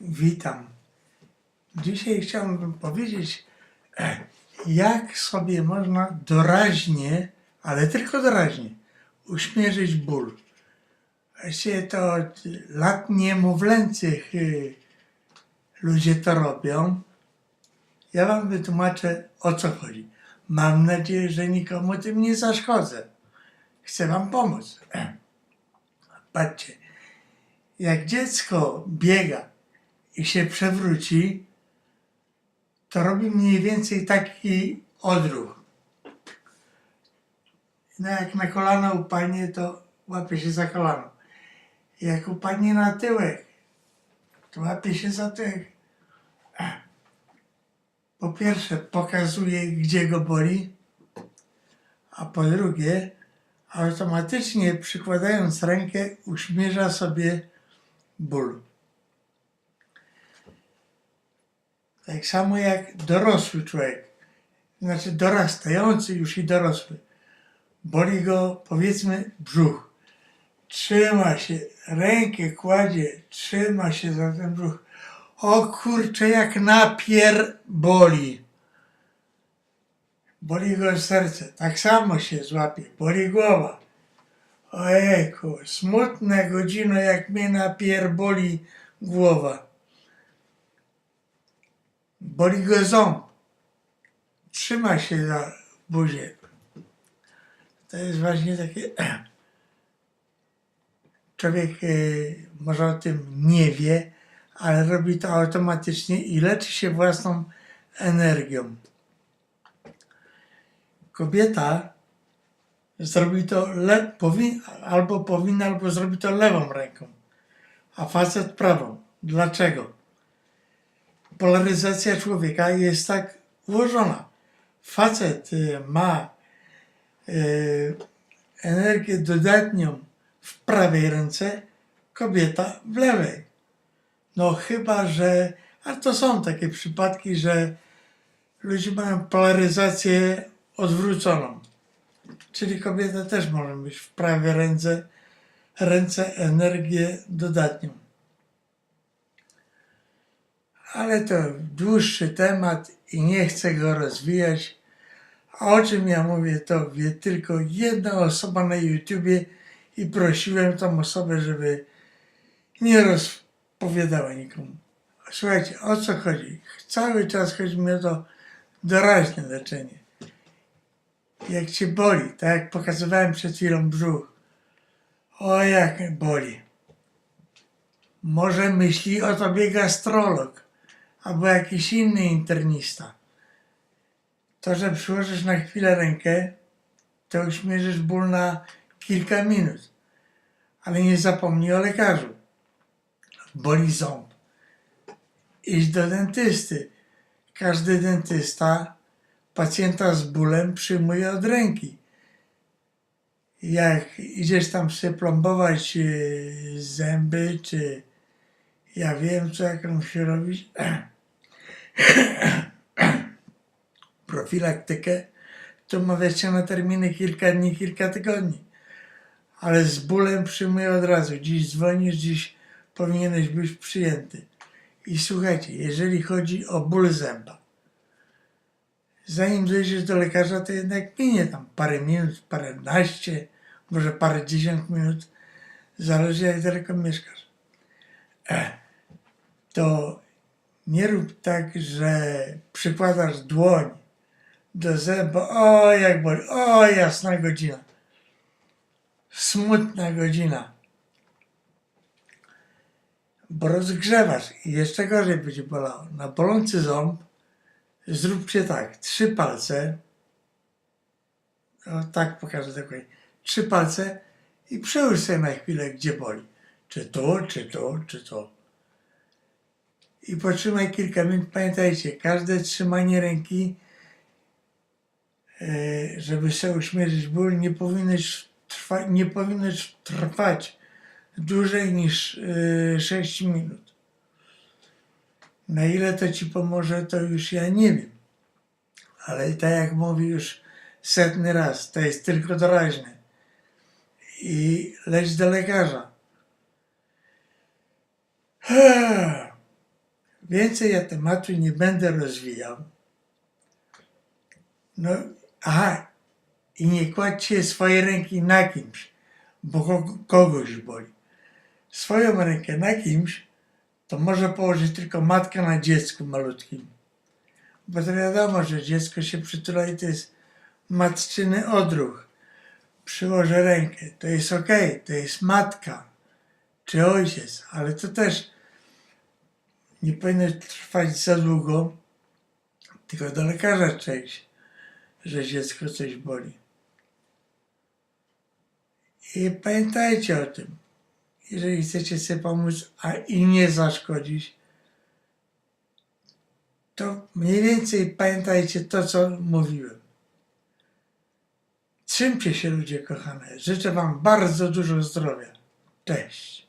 Witam. Dzisiaj chciałbym powiedzieć, e, jak sobie można doraźnie, ale tylko doraźnie, uśmierzyć ból. Właściwie to od lat niemowlęcych y, ludzie to robią. Ja wam wytłumaczę o co chodzi. Mam nadzieję, że nikomu tym nie zaszkodzę. Chcę wam pomóc. Patrzcie, jak dziecko biega i się przewróci, to robi mniej więcej taki odruch. No jak na kolano upadnie, to łapie się za kolano. Jak upadnie na tyłek, to łapie się za tyłek. Po pierwsze pokazuje, gdzie go boli, a po drugie automatycznie przykładając rękę uśmierza sobie ból. Tak samo jak dorosły człowiek, znaczy dorastający już i dorosły. Boli go powiedzmy brzuch. Trzyma się, rękę kładzie, trzyma się za ten brzuch. O kurczę, jak napier boli. Boli go serce, tak samo się złapie, boli głowa. Ojejku, smutna godzina, jak mnie napier boli głowa. Boli go ząb. Trzyma się za buzię. To jest właśnie takie... Człowiek e, może o tym nie wie, ale robi to automatycznie i leczy się własną energią. Kobieta zrobi to le, powin, albo powinna, albo zrobi to lewą ręką, a facet prawą. Dlaczego? Polaryzacja człowieka jest tak ułożona. Facet y, ma y, energię dodatnią w prawej ręce, kobieta w lewej. No chyba, że, a to są takie przypadki, że ludzie mają polaryzację odwróconą. Czyli kobieta też może mieć w prawej ręce, ręce energię dodatnią. Ale to dłuższy temat i nie chcę go rozwijać. A o czym ja mówię, to wie tylko jedna osoba na YouTubie i prosiłem tą osobę, żeby nie rozpowiadała nikomu. Słuchajcie, o co chodzi? Cały czas chodzi mi o to doraźne leczenie. Jak cię boli, tak jak pokazywałem przed chwilą brzuch. O jak boli. Może myśli o tobie gastrolog albo jakiś inny internista. To, że przyłożysz na chwilę rękę, to uśmierzysz ból na kilka minut. Ale nie zapomnij o lekarzu. Boli ząb. Idź do dentysty. Każdy dentysta pacjenta z bólem przyjmuje od ręki. Jak idziesz tam sobie plombować e, zęby, czy ja wiem, co jak musi robić, profilaktykę, to umawiać się na terminy kilka dni, kilka tygodni. Ale z bólem przyjmuję od razu. Dziś dzwonisz, dziś powinieneś być przyjęty. I słuchajcie, jeżeli chodzi o ból zęba, zanim dojdziesz do lekarza, to jednak minie tam parę minut, paręnaście, może parę dziesiąt minut, zależy jak daleko mieszkasz. Ech, to nie rób tak, że przykładasz dłoń do zęba, o jak boli, o jasna godzina, smutna godzina, bo rozgrzewasz i jeszcze gorzej będzie bolało. Na bolący ząb zróbcie tak, trzy palce, o, tak pokażę dokładnie, trzy palce i przełóż sobie na chwilę, gdzie boli. Czy tu, czy tu, czy tu. I potrzymaj kilka minut. Pamiętajcie, każde trzymanie ręki, e, żeby sobie uśmierzyć ból, nie powinno nie powinno trwać dłużej niż e, 6 minut. Na ile to ci pomoże, to już ja nie wiem. Ale tak jak mówi już setny raz, to jest tylko doraźne. I leć do lekarza. Więcej ja tematu nie będę rozwijał. No, aha, i nie kładźcie swojej ręki na kimś, bo ko- kogoś boli. Swoją rękę na kimś to może położyć tylko matka na dziecku malutkim. Bo to wiadomo, że dziecko się przytula i to jest matczyny odruch. Przyłożę rękę, to jest okej, to jest matka czy ojciec, ale to też nie powinno trwać za długo, tylko do lekarza trzeba że dziecko coś boli. I pamiętajcie o tym, jeżeli chcecie sobie pomóc, a i nie zaszkodzić, to mniej więcej pamiętajcie to, co mówiłem. Trzymcie się ludzie kochane. Życzę Wam bardzo dużo zdrowia. Cześć.